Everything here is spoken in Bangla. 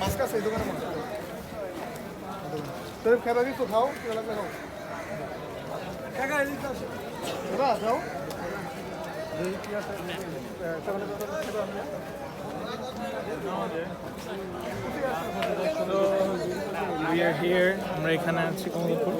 মাছ কাছে এই দোকানে তোর খাবার কিছু খাও খাও দাদা যাও এই কি আছে তাহলে খেতে হবে উই আর হিয়ার আমরা এখানে আছি কমলপুর